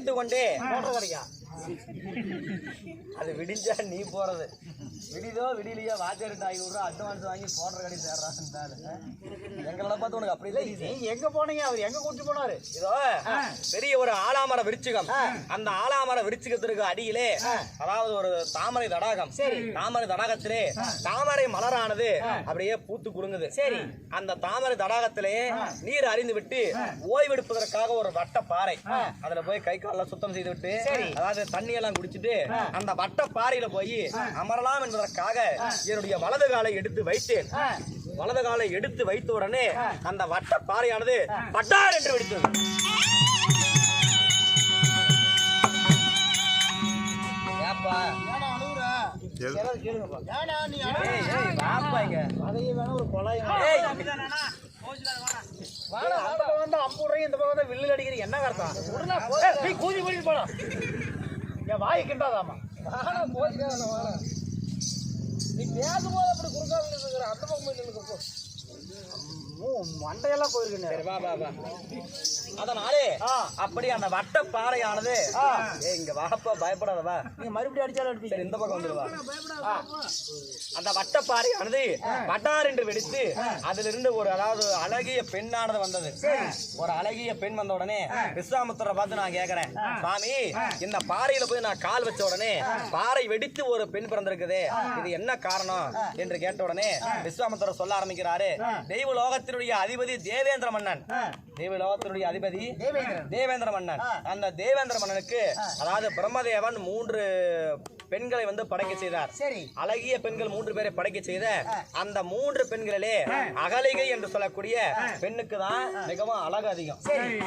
நினைத்து கொண்டே அது விடிஞ்சா நீ போறது. விடிதோ விடிலையோ வாத்தியார்கிட்ட ஐநூறு ரூபா அட்வான்ஸ் வாங்கி போடுற கடை சேர்றான்ட்டாரு எங்களை பார்த்து உனக்கு அப்படி இல்லை நீங்க எங்க போனீங்க? அவர் எங்க கூட்டிட்டு போனாரு? இதோ பெரிய ஒரு ஆலாமர விருச்சிகம். அந்த ஆலாமர விருச்சிகத்திற்கு அடியிலே அதாவது ஒரு தாமரை தடாகம். சரி. தாமரை தடாகத்திலே தாமரை மலரானது அப்படியே பூத்து குலுங்குது. சரி. அந்த தாமரை தடாகத்திலே நீர் அறிந்து விட்டு ஓய்வெடுப்பதற்காக ஒரு வட்ட பாறை அதுல போய் கை காலெல்லாம் சுத்தம் செய்து விட்டு அதாவது தண்ணி எல்லாம் குடிச்சிட்டு அந்த வட்ட பாறையில போய் அமரலாம் என்பதற்காக என்னுடைய வலது காலை எடுத்து வைத்தேன். வலது காலை எடுத்து வைத்த உடனே அந்த வட்ட பாறையானது பட்டார் என்று வெடித்தது. என்ன போய் நீ கூதி போயிட்டு போடா. என் வாய் கிண்டாதாமா வாடா போச்சுக்காத வாடா. நீ பேசும்போது அப்படி குறுக்கால மண்டையெல்லாம் போயிருக்கேன் சரி, வா, வா, வா. அதனாலே. அப்படி அந்த வட்ட பாறையானது இங்க வாப்பா பயப்படாத வா. நீங்க மறுபடியும் அடிச்சாலும் அடிப்பீங்க. சரி இந்த பக்கம் வந்துருவா அந்த வட்ட பாறையானது வட்டார் என்று வெடித்து அதிலிருந்து ஒரு அதாவது அழகிய பெண்ணானது வந்தது. ஒரு அழகிய பெண் வந்த உடனே விஸ்வாமுத்திர பார்த்து நான் கேக்குறேன். சாமி இந்த பாறையில போய் நான் கால் வச்ச உடனே பாறை வெடித்து ஒரு பெண் பிறந்திருக்குது. இது என்ன காரணம்? என்று கேட்ட உடனே விஸ்வாமுத்திரர் சொல்ல ஆரம்பிக்கிறாரு. தெய்வ லோகத்தினுடைய அதிபதி தேவேந்திர மன்னன். தெய்வ லோகத்தினுடைய அதிபதி தேவேந்திர மன்னன். அந்த தேவேந்திர மன்னனுக்கு அதாவது பிரம்மதேவன் மூன்று பெண்களை வந்து படைக்க செய்தார். சரி. அழகிய பெண்கள் மூன்று பேரை படைக்க செய்த அந்த மூன்று பெண்களிலே அகலிகை என்று சொல்லக்கூடிய பெண்ணுக்கு தான் மிகவும் அழகு அதிகம்.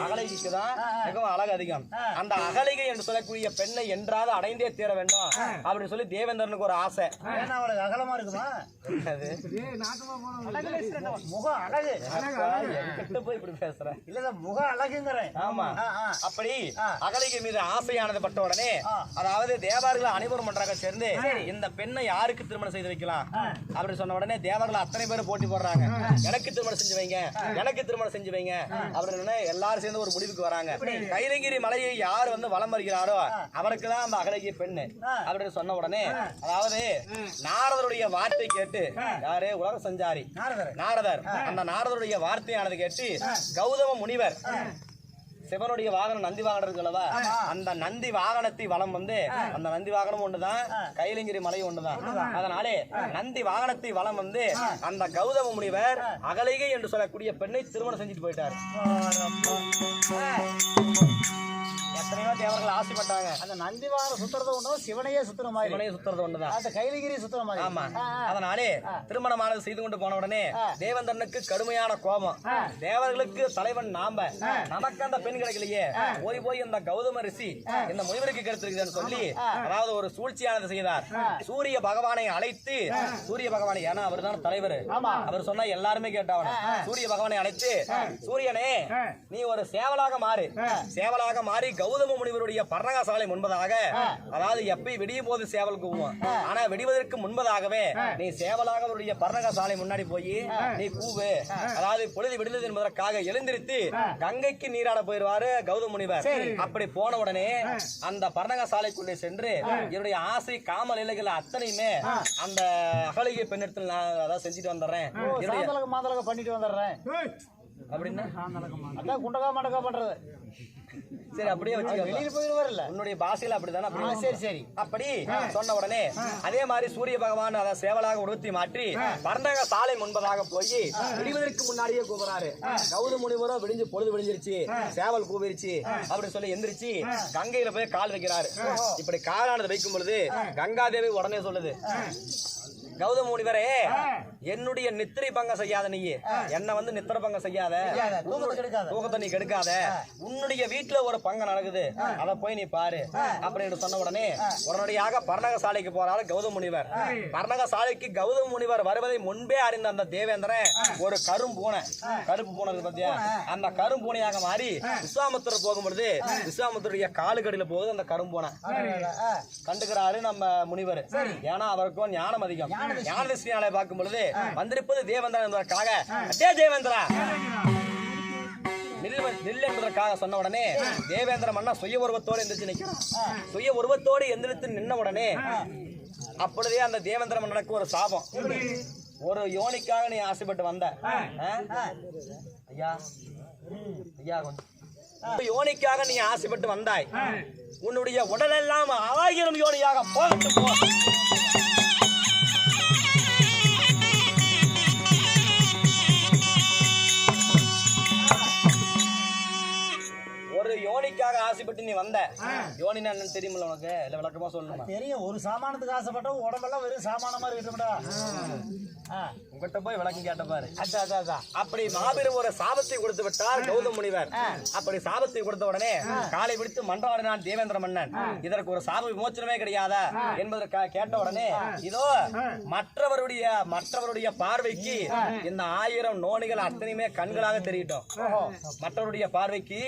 அகலிகைக்கு தான் மிகவும் அழகு அதிகம். அந்த அகலிகை என்று சொல்லக்கூடிய பெண்ணை என்றாவது அடைந்தே தீர வேண்டும் அப்படின்னு சொல்லி தேவேந்திரனுக்கு ஒரு ஆசை. அவளுக்கு அகலமா இருக்குமா? அது முகம் அழகு. போய் இப்படி பேசுற. இல்ல முகம் அழகுங்கிறேன். ஆமா. அப்படி. அகலிகை மீது ஆசையானது பட்ட உடனே. அதாவது தேவர்கள் அனைவரும் ஒன்றாக சேர்ந்து இந்த பெண்ணை யாருக்கு திருமணம் செய்து வைக்கலாம்? அப்படி சொன்ன உடனே தேவர்கள் அத்தனை பேரும் போட்டி போடுறாங்க. எனக்கு திருமணம் செஞ்சு வைங்க. எனக்கு திருமணம் செஞ்சு வைங்க. அப்படின்னு எல்லாரும் சேர்ந்து ஒரு முடிவுக்கு வராங்க. கைலகிரி மலையை யார் வந்து வலம் வருகிறாரோ அவருக்கு தான் அந்த அகலகிய பெண்ணு. அப்படின்னு சொன்ன உடனே அதாவது நாரதருடைய வார்த்தை கேட்டு யாரு? உலக சஞ்சாரி. நாரதர். அந்த நாரதருடைய வார்த்தையானது கேட்டு கௌதம முனிவர் சிவனுடைய வாகனம் நந்தி வாகனம் இருக்குல்லவா அந்த நந்தி வாகனத்தை வலம் வந்து அந்த நந்தி வாகனம் ஒண்ணுதான் கைலங்கிரி மலை ஒண்ணுதான். அதனாலே நந்தி வாகனத்தை வலம் வந்து அந்த கௌதம முனிவர் அகலிகை என்று சொல்லக்கூடிய பெண்ணை திருமணம் செஞ்சுட்டு போயிட்டாரு. எத்தனையோ தேவர்கள் ஆசைப்பட்டாங்க. அந்த நந்திவாரம் சுத்துறது ஒண்ணும் சிவனையே சுத்துற மாதிரி. சிவனையை சுத்துறது ஒண்ணுதான். அந்த கைலகிரி சுத்துற மாதிரி. ஆமா. அதனாலே திருமணமானது செய்து கொண்டு போன உடனே தேவேந்திரனுக்கு கடுமையான கோபம். தேவர்களுக்கு தலைவன் நாம. நமக்கு அந்த பெண் கிடைக்கலையே. போய் போய் இந்த கௌதம ரிஷி இந்த முனிவருக்கு கிடைத்திருக்குதுன்னு சொல்லி அதாவது ஒரு சூழ்ச்சியானது செய்தார். சூரிய பகவானை அழைத்து சூரிய பகவானை ஏன்னா அவர் தான் தலைவர். அவர் சொன்னா எல்லாருமே கேட்டவன. சூரிய பகவானை அழைத்து சூரியனே நீ ஒரு சேவலாக மாறு. சேவலாக மாறி கௌதம முனிவருடைய பர்ணகாசாலை முன்பதாக அதாவது எப்பயும் விடியும் போது சேவல் கூவும் ஆனா வெடிவதற்கு முன்பதாகவே நீ சேவலாக அவருடைய பர்ணகாசாலை முன்னாடி போய் நீ கூவு. அதாவது பொழுது விடுதல் என்பதற்காக எழுந்திருத்து கங்கைக்கு நீராட போயிருவாரு கௌதம முனிவர். அப்படி போன உடனே அந்த பர்ணகசாலைக்குள்ளே சென்று என்னுடைய ஆசை காம நிலைகள் அத்தனையுமே அந்த அகலிகை பெண்ணிடத்தில் நான் அதாவது செஞ்சுட்டு வந்துடுறேன். பண்ணிட்டு வந்துடுறேன். அப்படின்னா? குண்டகா மண்டகா பண்றது. சரி அப்படியே வச்சுக்க வெளியில போயிடுவார்ல உன்னுடைய பாஷையில அப்படிதானே சரி சரி. அப்படி சொன்ன உடனே அதே மாதிரி சூரிய பகவான் அதை சேவலாக உடுத்தி மாற்றி பர்ணக சாலை முன்பதாக போய் விடிவதற்கு முன்னாடியே கூப்பிடுறாரு கௌத முனிவரோ விடிஞ்சு பொழுது விடிஞ்சிருச்சு சேவல் கூவிருச்சு அப்படின்னு சொல்லி எந்திரிச்சு கங்கையில போய் கால் வைக்கிறாரு. இப்படி காலானது வைக்கும் பொழுது கங்காதேவி உடனே சொல்லுது கௌதம முனிவரே என்னுடைய நித்திரை பங்கம் செய்யாத நீ என்ன வந்து நித்திர பங்கம் செய்யாத. தூக்கத்தை நீ கெடுக்காத. உன்னுடைய வீட்டுல ஒரு பங்கு நடக்குது. அத போய் நீ பாரு. அப்படின்னு சொன்ன உடனே உடனடியாக பர்ணக சாலைக்கு போறாரு கௌதம முனிவர். பர்ணக சாலைக்கு கௌதம முனிவர் வருவதை முன்பே அறிந்த அந்த தேவேந்திரன் ஒரு கரும் பூனை. கருப்பு பூனை பாத்தியா? அந்த கரும் பூனையாக மாறி விஸ்வாமுத்திரர் போகும் பொழுது விஸ்வாமுத்திரருடைய காலுக்கடியில போகுது அந்த கரும் பூனை. ஆ, கண்டுக்கிறாரு நம்ம முனிவர். ஏன்னா அவருக்கும் ஞானம் அதிகம். ஞான திருஷ்டியாலை பார்க்கும் பொழுது வந்திருப்பது தேவேந்திரன் என்பதற்காக அட்டே தேவேந்திரா. நில் என்பதற்காக சொன்ன உடனே தேவேந்திர மன்னன் சுய உருவத்தோடு எந்திரிச்சு நிற்கிறான். சுய உருவத்தோடு எந்திரித்து நின்ன உடனே அப்பொழுதே அந்த தேவேந்திர மன்னனுக்கு ஒரு சாபம். ஒரு யோனிக்காக நீ ஆசைப்பட்டு வந்த? ஐயா ஐயா யோனிக்காக நீ ஆசைப்பட்டு வந்தாய். உன்னுடைய உடலெல்லாம் ஆயிரம் யோனியாக போகட்டு போ. ஆசைப்பட்டு நீ வந்த. யோனினா என்னன்னு தெரியுமில்ல உனக்கு? இல்ல விளக்கமா சொல்லணுமா? தெரியும். ஒரு சாமானத்துக்கு ஆசைப்பட்டா உடம்பெல்லாம் வெறும் சாமானமா இருக்கட்டும்டா உங்ககிட்ட போய் விளக்கம் கேட்ட பாரு. அப்படி மாபெரும் ஒரு சாபத்தை கொடுத்து விட்டார் கௌதம் முனிவர். அப்படி சாபத்தை கொடுத்த உடனே காலை பிடித்து மன்றாடினான் தேவேந்திர மன்னன் இதற்கு ஒரு சாப விமோச்சனமே கிடையாதா? என்பதற்காக கேட்ட உடனே இதோ மற்றவருடைய மற்றவருடைய பார்வைக்கு இந்த ஆயிரம் நோனிகள் அத்தனையுமே கண்களாக தெரியட்டும். மற்றவருடைய பார்வைக்கு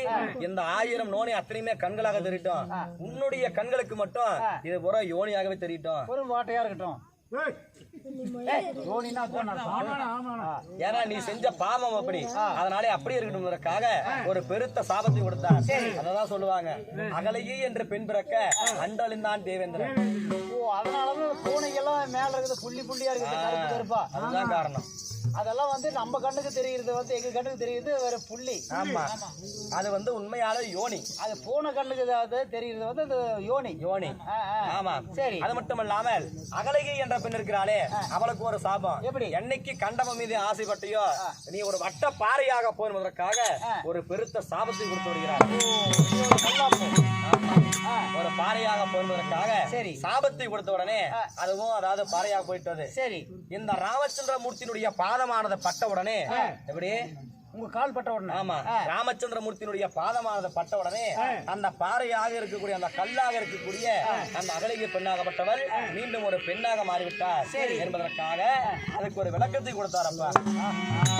இந்த ஆயிரம் நோனி அத்தனையுமே கண்களாக தெரியட்டும் உன்னுடைய கண்களுக்கு மட்டும் இது புற யோனியாகவே தெரியட்டும் ஒரு வாட்டையா இருக்கட்டும். ஏன்னா நீ செஞ்ச பாவம் அப்படி. அதனாலே அப்படி இருக்கணும்ன்றதுக்காக ஒரு பெருத்த சாபத்தை கொடுத்தார் அததான் சொல்லுவாங்க. அகலையே என்று பெண் பிறக்க அன்றழிந்தான் தேவேந்திரன். ஓ அதனாலதான் பூனைக்கெல்லாம் மேல இருக்குது புள்ளி புள்ளியா இருக்குது கருப்பு அதுதான் காரணம். அதெல்லாம் வந்து நம்ம கண்ணுக்கு தெரியுது வந்து எங்க கண்ணுக்கு தெரியுது வேற புள்ளி. ஆமா. அது வந்து உண்மையான யோனி. அது பூனை கண்ணுக்கு அது தெரியுது வந்து அது யோனி. யோனி. ஆமா. சரி. அது மட்டும் இல்லாமல் அகலகி என்ற பெண் இருக்கிறாளே. அவளுக்கு ஒரு சாபம். எப்படி? என்னைக்கு கண்டவன் மீது ஆசைப்பட்டியோ நீ ஒரு வட்ட பாறையாக போவதற்காக ஒரு பெருத்த சாபத்தை கொடுத்து விடுகிறார். ஒரு பாறையாக போவதற்காக சரி. சாபத்தை கொடுத்த உடனே அதுவும் அதாவது பாறையாக போயிட்டது. சரி. இந்த ராமச்சந்திரமூர்த்தியினுடைய பாதமானது பட்ட உடனே எப்படி? உங்க கால் பட்ட உடனே ஆமா ராமச்சந்திரமூர்த்தியினுடைய பாதமானது பட்ட உடனே அந்த பாறையாக இருக்கக்கூடிய அந்த கல்லாக இருக்கக்கூடிய அந்த அகலிகை பெண்ணாகப்பட்டவள் மீண்டும் ஒரு பெண்ணாக மாறிவிட்டார் என்பதற்காக அதுக்கு ஒரு விளக்கத்தை கொடுத்தாரப்பா ஆ, ஆ.